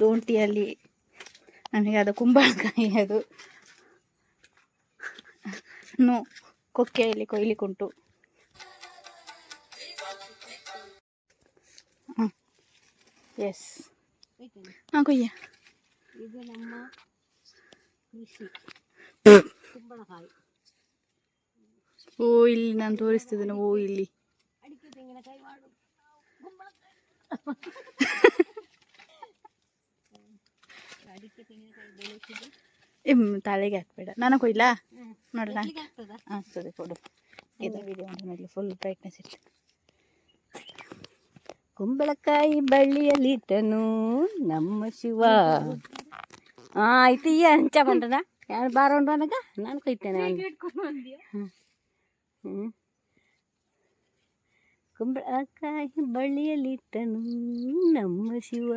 ದೋಂಟಿಯಲ್ಲಿ ನನಗೆ ಅದು ಕುಂಬಳಕಾಯಿ ಅದು. ನೋ ಕೊಕ್ಕೆಯಲ್ಲಿ ಕೊಯ್ಲಿಕ್ಕುಂಟು. ಎಸ್ ಹಾಂ ಕೊಯ್ಯ. ಇದು ನಮ್ಮ ಕೃಷಿ. ಕುಂಬಳಕಾಯಿ. ಓ ಇಲ್ಲಿ ನಾನು ತೋರಿಸ್ತಿದ್ದೇನೆ. ಓ ಇಲ್ಲಿ. ಅಡಿಕೆ ತೆಂಗಿನಕಾಯಿ ಮಾಡು. ಅಡಿಕೆ ತೆಂಗಿನಕಾಯಿ ಬೆಳೆಸಿದ್ದು ಎಂ, ತಲೆಗೆ ಹಾಕ್ಬೇಡ. ನಾನು ಕೊಯ್ಲಾ. ನೋಡೋಣ ಸರಿ ಆಗ್ತದಾ? ಕೊಡು. ಇದು ವಿಡಿಯೋ ಮೇಲೆ ಫುಲ್ ಬ್ರೈಟ್ನೆಸ್ ಇರ್ತದೆ ಕುಂಬಳಕಾಯಿ ಬಳ್ಳಿಯಲ್ಲಿಟ್ಟನು ನಮ್ಮ ಶಿವ. ಆ ಆಯ್ತು ಈ ಹಂಚ ಬಂದದ? ಯಾರು ಬಾರೋಣ ನನಗ ನಾನು ಕೊಯ್ತೇನೆ ಹ್ಞೂ. ಕುಂಬಳಕಾಯಿ ಬಳ್ಳಿಯಲ್ಲಿಟ್ಟನು ನಮ್ಮ ಶಿವ.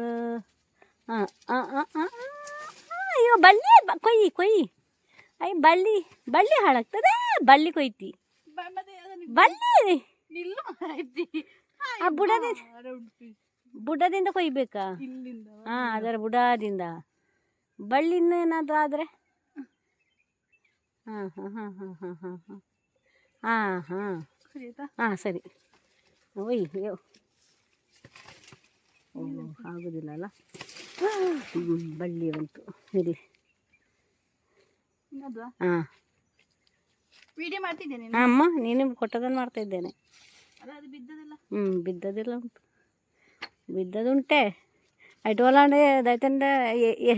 ಅಯ್ಯೋ ಬಲ್ಲಿ ಕೊಯ್ಯಿ ಕೊಯ್ಯಿ. ಅಯ್ಯ ಬಳ್ಳಿ ಬಳ್ಳಿ ಹಾಳಾಗ್ತದೆ. ಬಳ್ಳಿ ಕೊಯ್ತಿ. ಬಲ್ಲಿ ಆ ಬುಡದಿಂದ ಬುಡದಿಂದ ಕೊಯ್ಬೇಕಾ? ಹಾ ಅದರ ಬುಡದಿಂದ. ಬಳ್ಳಿನ ಏನಾದರೂ ಆದರೆ? ಹಾಂ ಹಾಂ ಹಾಂ ಹಾಂ ಹಾಂ ಹಾಂ ಹಾಂ. ಹಾಂ ಹಾಂ. ಹಾಂ ಸರಿ. ಅಯ್ಯೋ. ಓ ಆಗೋದಿಲ್ಲ ಅಲ್ಲ? ಬಳ್ಳಿ ಬಂತು. ಇಲ್ಲಿ ಹಾಂ. ವಿಡಿಯೋ ಮಾಡ್ತಿದ್ದೇನೆ ಅಮ್ಮ ನೀನು ಕೊಟ್ಟದನ್ನು ಮಾಡ್ತಾ ಇದ್ದೇನೆ ಹ್ಞೂ ಬಿದ್ದದಿಲ್ಲ. ಉಂಟು. ಬಿದ್ದದುಂಟೆ ಅಡ್ವಲಾಂಡೆ ದೈತಂಡ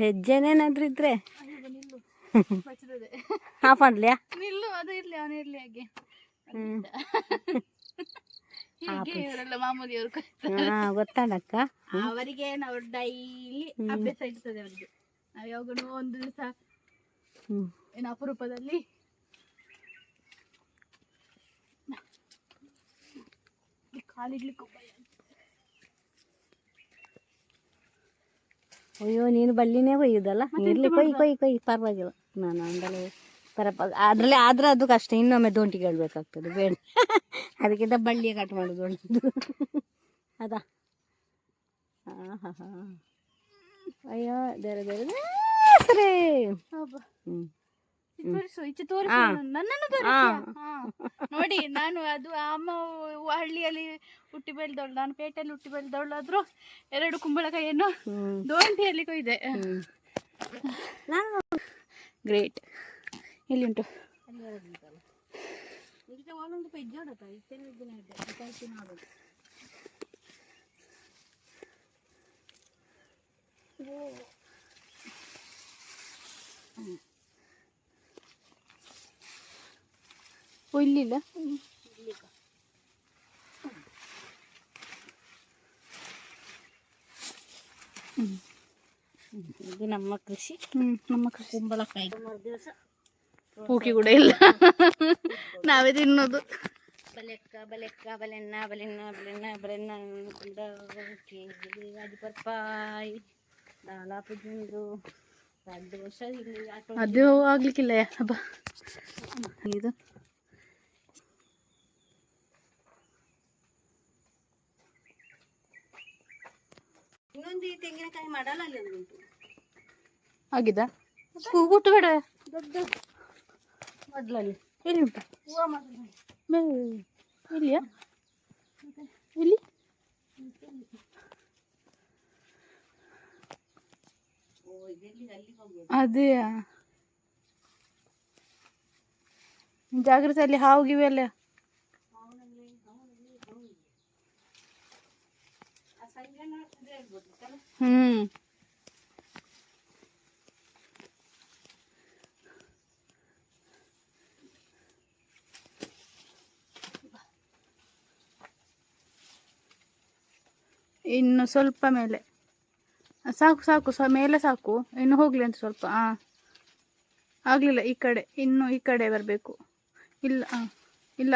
ಹೆಜ್ಜೆನೇನಾದ್ರೂ ಇದ್ರೆ. ಹಾಫ್ ಅನ್ಲಿಯಾ ನಿಲ್ಲು ಅದು ಇರ್ಲಿ ಅವನು ಇರ್ಲಿ ಹಾಗೆ. ಹೀಗೆ ಇವರೆಲ್ಲ ಮಾಮೂಲಿಯವರು ಹಾಂ ಗೊತ್ತಾಡಕ್ಕ ಅವರಿಗೆ ನಾವು ಡೈಲಿ ಅಭ್ಯಾಸ ಇರ್ತದೆ ಅವರಿಗೆ. ನಾವು ಯಾವಾಗಲೂ ಒಂದು ದಿವಸ ಏನ ಅಪರೂಪದಲ್ಲಿ ಕಾಲಿಡ್ಲಿಕ್ಕೆ ಅಯ್ಯೋ ನೀನು ಬಳ್ಳಿನೇ ಒಯ್ಯುದಲ್ಲ? ಇರ್ಲಿ ಕೊಯ್ ಕೊಯ್ ಕೊಯ್ ಪರವಾಗಿಲ್ಲ. ನಾನು ಅಂದಲೇ ಪರಪ ಅದರಲ್ಲಿ ಆದ್ರೆ ಅದು ಕಷ್ಟ ಇನ್ನೊಮ್ಮೆ ದೊಂಟಿಗೆ ಹೇಳ್ಬೇಕಾಗ್ತದೆ ಬೇಡ. ಅದಕ್ಕಿಂತ ಬಳ್ಳಿಯ ಕಟ್ ಮಾಡೋದು ಒಳ್ಳೆದು. ಅದಾ? ಹಾಂ ಹಾಂ ಹಾಂ ಅಯ್ಯೋ ಬೇರೆ ಬೇರೆ ಸರಿ. ಹ್ಞೂ ತೋರಿಸು ಈಚೆ ತೋರಿಸು ನನ್ನನ್ನು. ತೋರಿಸು ನೋಡಿ ನಾನು ಅದು ಅಮ್ಮ ಹಳ್ಳಿಯಲ್ಲಿ ಹುಟ್ಟಿ ಬೆಳೆದವಳು. ನಾನು ಪೇಟೆಯಲ್ಲಿ ಹುಟ್ಟಿ ಬೆಳೆದವಳು ಆದ್ರು ಎರಡು ಕುಂಬಳಕಾಯಿಯನ್ನು ದೋಂಟಿಯಲ್ಲಿ ಕೊಯ್ದೆ ಎಲ್ಲಿ ಉಂಟು ಒಂದೊಂದು ಪೆಜ್ಜ ಹೊಡತ ಇತ್ತೆರಡು ದಿನ ಇಟ್ಟು ಮಾಡೋದು ಓ ಇಲ್ಲಿಲ್ಲ ಇದು ನಮ್ಮ ಕೃಷಿ ನಮ್ಮ ಕೃಷಿ ಕುಂಬಳಕಾಯಿ ಮರು ದಿವಸ ಪೂಕಿ ಕೂಡ ಇಲ್ಲ. ನಾವೇ ತಿನ್ನೋದು. ಬಲೆಕ್ಕ ಬಲೆಕ್ಕ ಬಲೆನ್ನ ಬಲೆನ್ನ ಬಲೆನ್ನ ಬಲೆನ್ನ ಪರ್ಪಾಯಿ ದಾಲ ಪುಜುಂಡ್ರು ಎರಡು ವರ್ಷ ಇಲ್ಲಿ ಆಟೋ ಅದು ಆಗ್ಲಿಕ್ಕಿಲ್ಲ ಹಬ್ಬ. ಇದು. ಇನ್ನೊಂದು ಈ ತೆಂಗಿನಕಾಯಿ ಮಾಡಲ್ಲ ಅಲ್ಲಿ ಒಂದು ಆಗಿದಾ? ಆಗಿದ ಕೂಗುಟ್ಟು ಬೇಡ ದೊಡ್ಡ ಮಡ್ಲಲ್ಲಿ ಎಲ್ಲಿ ಉಂಟು ಇಲ್ಲಿಯಾ ಇಲ್ಲಿ ಅದೇಯಾ ಜಾಗ್ರತೆ ಅಲ್ಲಿ ಹಾವು ಅಲ್ಲ ಹ್ಮ್ ಇನ್ನು ಸ್ವಲ್ಪ ಮೇಲೆ. ಸಾಕು ಸಾಕು ಸ ಮೇಲೆ ಸಾಕು. ಇನ್ನು ಹೋಗಲಿ ಅಂತ ಸ್ವಲ್ಪ ಹಾಂ ಆಗಲಿಲ್ಲ ಈ ಕಡೆ ಇನ್ನು ಈ ಕಡೆ ಬರಬೇಕು. ಇಲ್ಲ ಹಾ ಇಲ್ಲ.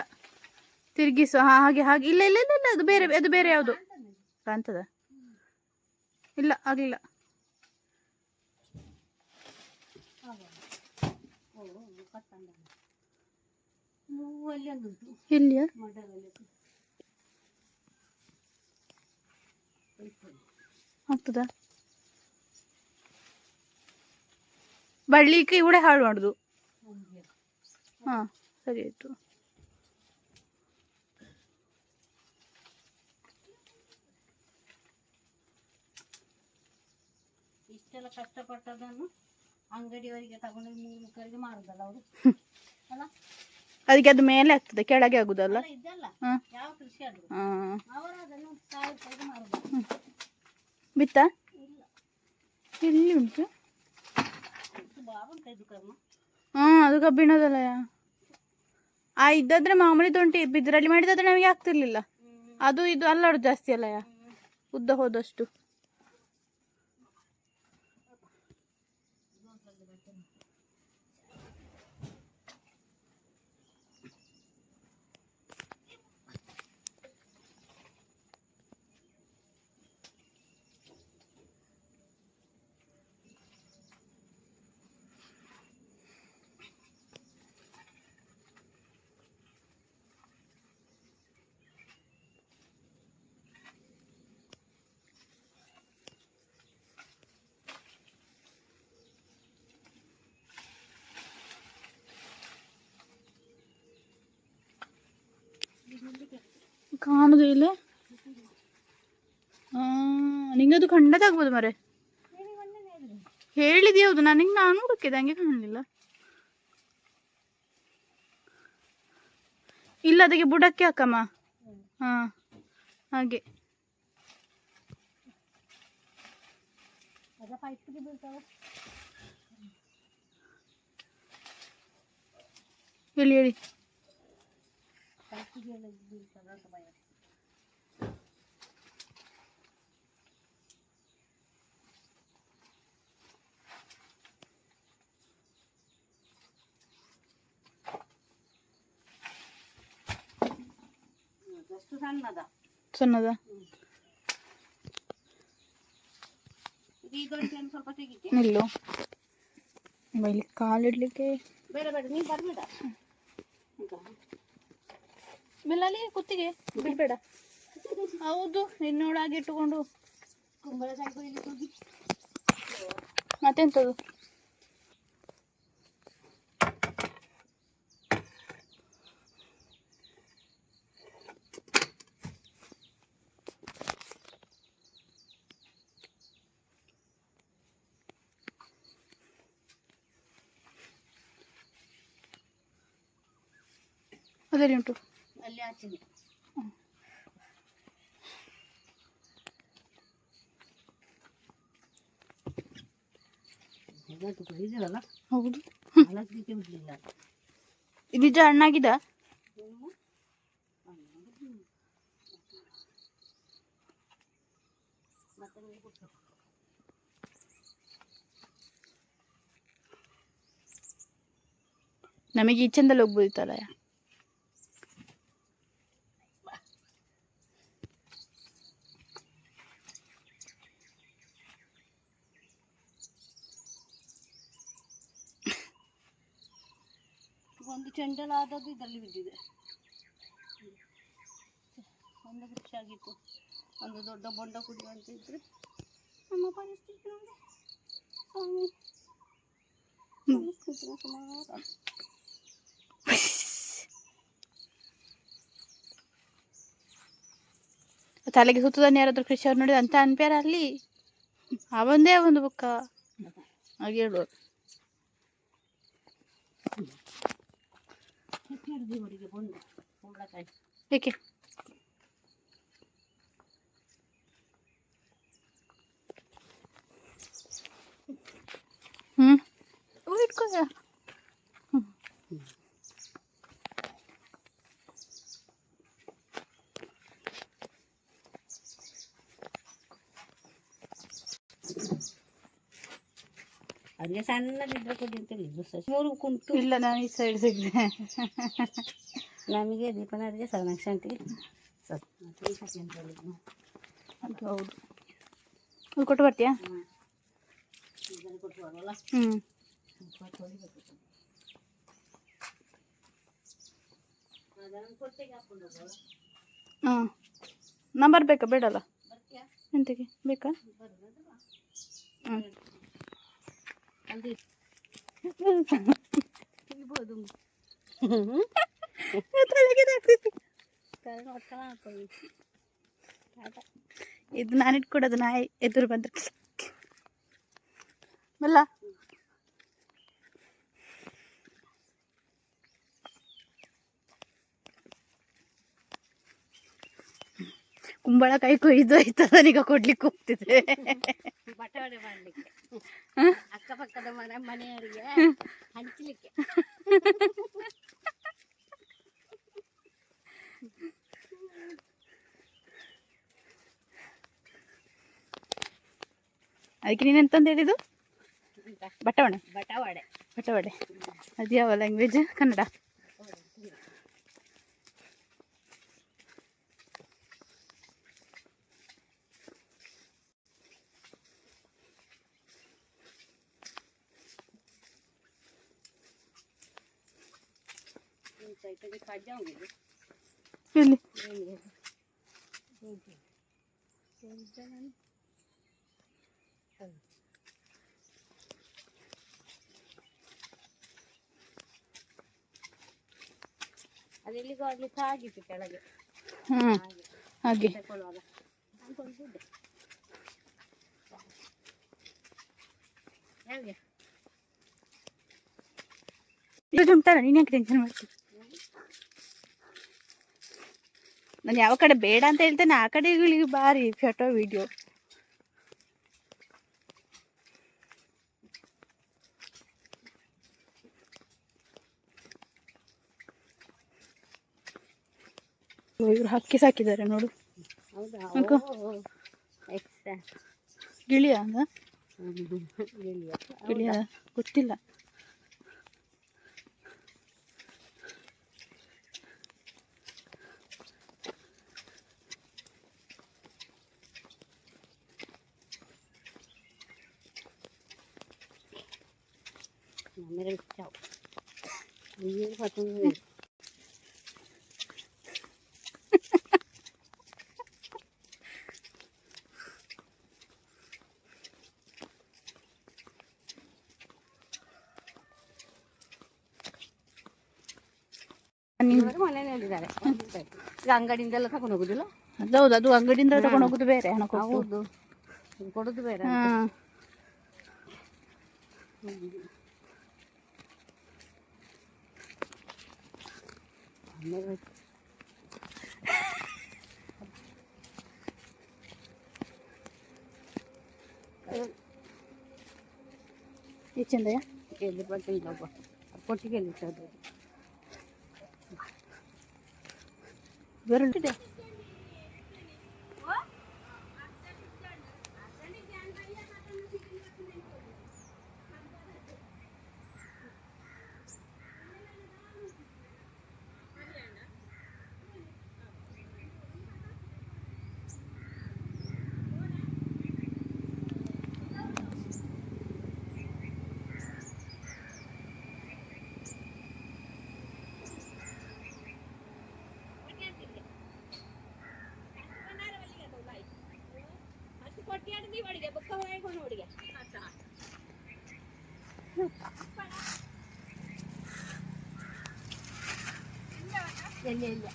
ತಿರುಗಿಸು ಹಾಂ ಹಾಗೆ ಹಾಗೆ. ಇಲ್ಲ ಇಲ್ಲ ಇಲ್ಲ ಇಲ್ಲ ಅದು ಬೇರೆ ಅದು ಬೇರೆ ಯಾವುದು? ಕಾಣ್ತದ? ಇಲ್ಲ ಆಗಲಿಲ್ಲ. ಓ ಆಗ್ತದ? ಬಳ್ಳಿಕ್ಕೆ ಇವಡೆ ಹಾಳು ಮಾಡುದು. ಹಾ ಸರಿ ಆಯ್ತು. ಇಷ್ಟೆಲ್ಲ ಕಷ್ಟಪಟ್ಟದನ್ನು ಅಂಗಡಿಯವರಿಗೆ ತಗೊಂಡು ಮೂರು ಮುಖರಿಗೆ ಮಾರುದಲ್ಲ ಅವರು? ಅಲ್ಲ? ಅದಕ್ಕೆ ಅದು ಮೇಲೆ ಆಗ್ತದೆ ಕೆಳಗೆ ಆಗುದಲ್ಲ? ಬಿತ್ತ? ಎಲ್ಲಿ ಉಂಟು? ಹಾಂ ಅದು ಕಬ್ಬಿಣದಲ್ಲ. ಆ ಇದ್ದಾದ್ರೆ ಮಾಮೂಲಿ ತೊಂಟಿ ಬಿದ್ರಲ್ಲಿ ಮಾಡಿದಾದ್ರೆ ನಮಗೆ ಆಗ್ತಿರ್ಲಿಲ್ಲ. ಅದು ಇದು ಅಲ್ಲಾಡು ಜಾಸ್ತಿ ಅಲ್ಲಯಾ ಉದ್ದ ಹೋದಷ್ಟು. ಕಾಣುದು ಇಲ್ಲ ನಿಂಗದು ಖಂಡದಾಗ್ಬೋದು ಮರೆ ಹೇಳಿದ್ ನಾನು ನನಗೆ ನಾನು ಹುಡುಕಿದೆ ಹಂಗೆ ಕಾಣಲಿಲ್ಲ. ಇಲ್ಲ, ಅದಕ್ಕೆ ಬುಡಕ್ಕೆ ಹಾಕಮ್ಮ. ಹಾ, ಹಾಗೆ. ಹೇಳಿ ಹೇಳಿ. ಪೈಪ್ಗೆ ಬೀಳ್ತದ ಅಂತ ಭಯ ಅದಷ್ಟು ಸಣ್ಣದ? ಸಣ್ಣದ ಈ ಗಂಟೆಯನ್ನು ಸ್ವಲ್ಪ ತೆಗಿತೆ ನಿಲ್ಲು. ಇಲ್ಲಿ ಕಾಲಿಡ್ಲಿಕ್ಕೆ ಬೇಡ ಬೇಡ, ನೀನು ಬರಬೇಡ. ಬೆಲ್ಲಲ್ಲಿ ಕುತ್ತಿಗೆ. ಬಿಡ್ಬೇಡ. ಹೌದು ನಿನ್ನೊಳಗೆ ಇಟ್ಟುಕೊಂಡು. ಮತ್ತೆಂತದು? ಅದರಲ್ಲಿ ಉಂಟು ಅಲ್ಲಿ ಆಚೆನೆ ಇವತ್ತು ಕೊಯ್ದಿರಲ್ಲ ಹೌದು ನಾಲ್ಕಕ್ಕೆ ಬಿಡ್ಲಿಲ್ಲ ನಿಜ ಹಣ್ಣಾಗಿದ ಮತ್ತೆ ನೀವು ಕೊಟ್ಟು ನಮಗೆ ಈಚೆಂದಲ್ಲಿ ಹೋಗ್ಬೋದಿತ್ತಲ್ಲ ಒಂದು ಚೆಂಡಲ ಆದದ್ದು ಇದರಲ್ಲಿ ಬಿದ್ದಿದೆ. ಒಂದು ವೃಕ್ಷ ಆಗಿತ್ತು. ಒಂದು ದೊಡ್ಡ ಬೊಂಡ ಕುಡಿಯುವಂತ ಇದ್ರೆ ನಮ್ಮ ಪರಿಸ್ಥಿತಿ ನಮಗೆ ಸ್ವಾಮಿ. ತಲೆಗೆ ಸುತ್ತದನ್ನು ಯಾರಾದ್ರೂ ಕೃಷಿ ಅವ್ರು ನೋಡಿದ ಅಂತ ಅನ್ಪ್ಯಾರ ಅಲ್ಲಿ? ಅವೊಂದೇ ಒಂದು ಬುಕ್ಕ. ಹಾಗೆ ಹೇಳುವ ಹಿಡಿದಿವರಿಗೆ ಬೊಂಡ ಕುಂಬಳಕಾಯಿ ಏಕೆ ಹ್ಮ್ ಓ, ಇಟ್ಕೋ ಹ್ಮ್. ಅವರಿಗೆ ಸಣ್ಣದಿದ್ರೆ ಕೊಡಿ ಅಂತ ಮೂರು ಕುಂಟು. ಇಲ್ಲ ನಾನು ಈ ಸೈಡ್ ಸಿಗ್ದೆ. ನಮಗೆ ದೀಪನಾರಿಗೆ ಸವನಾಕ್ಷ ಅಂಟಿಗೆ ಸಸಿ ಅಂತ ಹೇಳಿದ್ರು ಅದು ಹೌದು. ಅದು ಕೊಟ್ಟು ಬರ್ತೀಯಾ? ಹ್ಞೂ ಹಾಂ. ನಂಬರ್ ಬೇಕಾ? ಬೇಡಲ್ಲ? ಎಂತಕ್ಕೆ? ಬೇಕಾ? ಹ್ಞೂ ಇರ್ಬೋದು ಇದು ನಾನು ಇಟ್ಕೊಡೋದು ನಾಯಿ ಎದುರು ಬಂದ್ರೆ. ಮಲ್ಲ. ಕುಂಬಳಕಾಯಿ ಕೊಯ್ದು ಆಯ್ತದನೀಗ ಕೊಡ್ಲಿಕ್ಕೆ ಹೋಗ್ತಿದೆ. ಬಟಾಣೆ ಮಾಡ್ಲಿಕ್ಕೆ. ಅಕ್ಕಪಕ್ಕದ ಮನೆ ಮನೆಯವರಿಗೆ ಹಂಚಲಿಕ್ಕೆ. ಅದಕ್ಕೆ ನೀನೆಂತಂದು ಹೇಳಿದ್ದು? ಬಟವಣೆ. ಬಟವಾಡೆ ಬಟವಾಡೆ ಅದು ಯಾವ ಲ್ಯಾಂಗ್ವೇಜ್ ಕನ್ನಡ. ಇಲ್ಲಿ ಅದೆಲ್ಲಿಗೂ ಆಗ್ಲಿಕ್ಕೆ ಆಗಿತ್ತು ಕೆಳಗೆ ಹ್ಞೂ ಹಾಗೆ ತಗೊಳ್ಳುವಾಗ ಅನ್ಕೊಂಡಿದ್ದೆ ಹೇಗೆ ಇದು ಉಂಟಲ್ಲ ನೀನು ಯಾಕೆ ಟೆನ್ಷನ್ ಮಾಡ್ತೀನಿ ನಾನು ಯಾವ ಕಡೆ ಬೇಡ ಅಂತ ಹೇಳ್ತೇನೆ ಆ ಕಡೆಗಳಿಗೆ ಬಾರಿ ಫೋಟೋ ವಿಡಿಯೋ ಇವರು ಹಕ್ಕಿ ಸಾಕಿದ್ದಾರೆ ನೋಡು. ಹೌದಾ ಅಕ್ಕ. ಎಕ್ಸ್ಟ್ರಾ ಗಿಳಿಯ ಅದ ಗಿಳಿಯ ಗಿಳಿಯ ಗೊತ್ತಿಲ್ಲ ಆಮೇಲೆ ಚಾವ್ ನೀರು ಹೊತ್ತು ಇವರು ಮನೇಲಿ ಹೇಳಿದ್ದಾರೆ ಈಗ ಅಂಗಡಿಯಿಂದೆಲ್ಲ ತಗೊಂಡು ಹೋಗುದಿಲ್ಲ ಅದು ಹೌದು ಅದು ಅಂಗಡಿಯಿಂದ ತಗೊಂಡು ಹೋಗುದು ಬೇರೆ ಹಣ ಕೊಟ್ಟು ಹೌದು ಇದು ಕೊಡುದು ಬೇರೆ ಹಾ ಆಮೇಲೆ ಈ ಚಂದಯ್ಯ ಎಲ್ಲಿ ಬರ್ತಿಲ್ಲ കുട്ടിയാണ് നീ പഠിക്കുക പുസ്തകമായി കൊണ്ട് പഠിക്കാം ഇല്ല ഇല്ല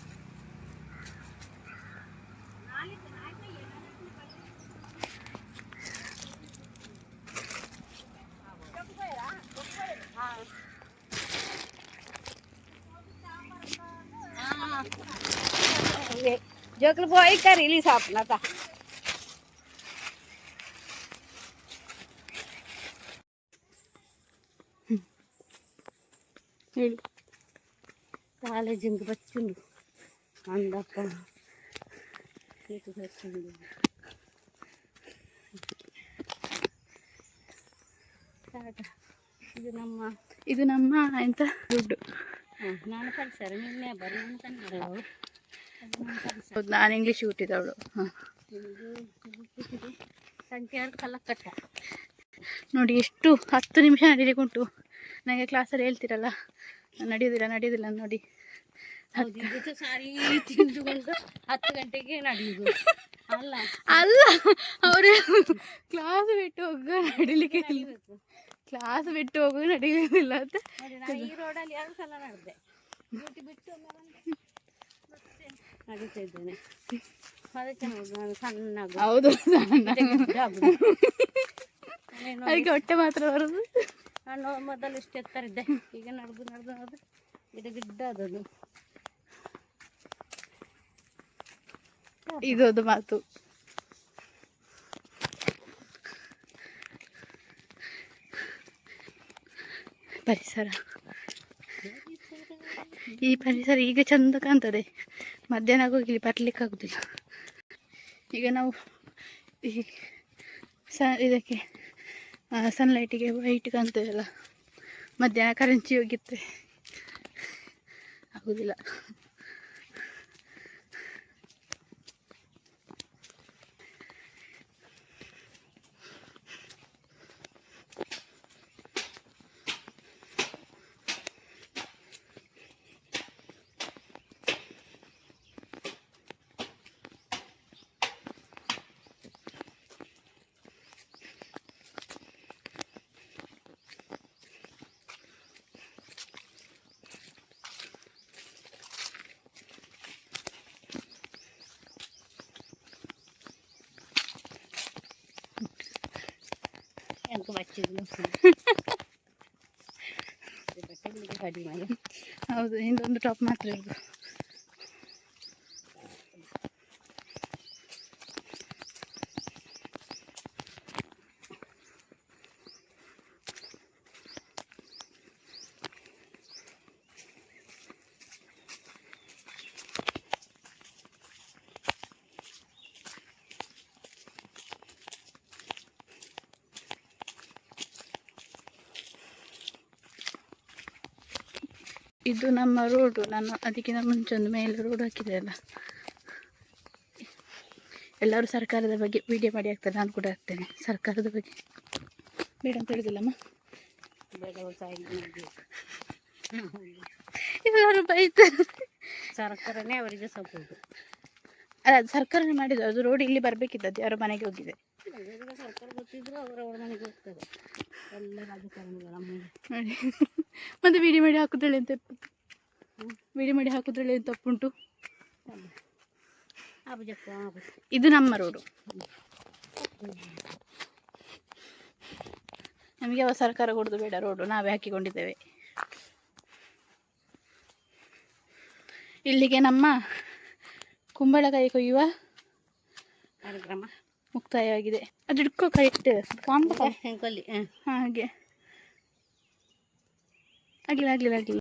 ജോക്കിൽ പോയി കറി ലീസാപ്പിനത്താ ಹೇಳಿ. ಕಾಲೇಜಿಂದ ಕೇಕು ಬಚ್ಚುಂಡು ಇದು ನಮ್ಮ ಇದು ನಮ್ಮ ಎಂತ? ದುಡ್ಡು. ನಾನು ಕಲಿಸಾರೆ ನಿನ್ನೆ ಬರೀ ನಾನು ನಾನು ಕಲಿಸಾರೆ ಹೌದು ನಾನು ಇಂಗ್ಲೀಷ್ ಹುಟ್ಟಿದವಳು ಸಂಖ್ಯೆ ಕಲ್ಲಕಟ್ಟ ನೋಡಿ ಎಷ್ಟು ಹತ್ತು ನಿಮಿಷ ನಡೀಲಿಕ್ಕೆ ಉಂಟು ನನಗೆ ಕ್ಲಾಸಲ್ಲಿ ಹೇಳ್ತೀರಲ್ಲ ನಡೆಯೋದಿಲ್ಲ ನಡೆಯೋದಿಲ್ಲ ನೋಡಿ. ಹತ್ತು ಗಂಟೆಗೆ ನಡೆಯುದು. ಅಲ್ಲ. ಅಲ್ಲ ಅವರು ಕ್ಲಾಸ್ ಬಿಟ್ಟು ಹೋಗುವ ನಡಿಲಿಕ್ಕೆ. ಕ್ಲಾಸ್ ಬಿಟ್ಟು ಹೋಗುವ ನಡಿಲಿಕ್ಕಿಲ್ಲ ಅಂತ. ಈ ರೋಡಲ್ಲಿ ಎರಡು ಸಲ ನಡೆದೆ. ಬಿಟ್ಟು ನಡೀತಾ ಇದ್ದೇನೆ. ಹೌದು ಅದಕ್ಕೆ ಹೊಟ್ಟೆ ಮಾತ್ರ ಬರುದು. ನಾನು ಮೊದಲು ಇಷ್ಟು ಎತ್ತರ ಇದ್ದೆ ಈಗ ನಡೆದು ನಡೆದು ನಡೆದು. ಗಿಡ ಗಿಡ್ಡ ಆದದ್ದು ಇದೊಂದು ಮಾತು. ಪರಿಸರ. ಈ ಪರಿಸರ ಈಗ ಚಂದ ಕಾಣ್ತದೆ. ಮಧ್ಯಾಹ್ನ ಹೋಗಿ ಇಲ್ಲಿ ಬರ್ಲಿಕ್ಕೆ ಆಗುದಿಲ್ಲ. ಈಗ ನಾವು ಈ ಸ ಇದಕ್ಕೆ ಸನ್ಲೈಟಿಗೆ ವೈಟ್ ಕಾಣ್ತೇವಲ್ಲ ಮಧ್ಯಾಹ್ನ ಕರೆಂಚಿ ಹೋಗಿತ್ತೆ. ಆಗುದಿಲ್ಲ. ಎಂತ ಬಚ್ಚಿದ್ರು ಕಡಿಮೆ ಮಾಡಿ ಹೌದು ಹಿಂದೊಂದು ಟಾಪ್ ಮಾತ್ರ ಇರೋದು ಇದು ನಮ್ಮ ರೋಡು ನಾನು ಅದಕ್ಕಿಂತ ಮುಂಚೆ ಒಂದು ಮೇಲೆ ರೋಡ್ ಹಾಕಿದೆ ಅಲ್ಲ. ಎಲ್ಲರೂ ಸರ್ಕಾರದ ಬಗ್ಗೆ ವಿಡಿಯೋ ಮಾಡಿ ಹಾಕ್ತಾರೆ ನಾನು ಕೂಡ ಹಾಕ್ತೇನೆ. ಸರ್ಕಾರದ ಬಗ್ಗೆ. ಬೇಡ ಅಂತ ಹೇಳಿದಿಲ್ಲಮ್ಮ ಎಲ್ಲರೂ ಬೈತಾರೆ. ಸರ್ಕಾರನೇ ಅವರಿಗೆ ಸಪೋರ್ಟ್. ಅಲ್ಲ ಅದು ಸರ್ಕಾರನೇ ಮಾಡಿದ್ರು ಅದು ರೋಡ್ ಇಲ್ಲಿ ಬರಬೇಕಿದ್ದದ್ದು ಯಾರೋ ಮನೆಗೆ ಹೋಗಿದೆ. ಸರ್ಕಾರ ಗೊತ್ತಿದ್ರು ಅವರವರ ಮನೆಗೆ ಹೋಗ್ತಾರೆ. ಎಲ್ಲ ರಾಜಕಾರಣಿಗಳ ಮತ್ತೆ ವಿಡಿ ಮಾಡಿ ಹಾಕುದ್ರಲ್ಲಿ ಅಂತ ವಿಡಿ ಮಾಡಿ ಹಾಕುದ್ರಲ್ಲಿ ಅಂತ ತಪ್ಪುಂಟು? ಇದು ನಮ್ಮ ರೋಡು ನಮಗೆ ಅವ ಸರ್ಕಾರ ಕೊಡೋದು ಬೇಡ ರೋಡು ನಾವೇ ಹಾಕಿಕೊಂಡಿದ್ದೇವೆ. ಇಲ್ಲಿಗೆ ನಮ್ಮ ಕುಂಬಳಕಾಯಿ ಕೊಯ್ಯುವ ಕಾರ್ಯಕ್ರಮ. ಮುಕ್ತಾಯವಾಗಿದೆ. ಅದು ಹಿಡ್ಕೋ ಕೈ ಇಟ್ಟೆ ಹೆಂಗೊಲ್ಲಿ ಹಾಗೆ. ಆಗಲಿಲ್ಲ ಆಗಲಿಲ್ಲ ಆಗಲಿಲ್ಲ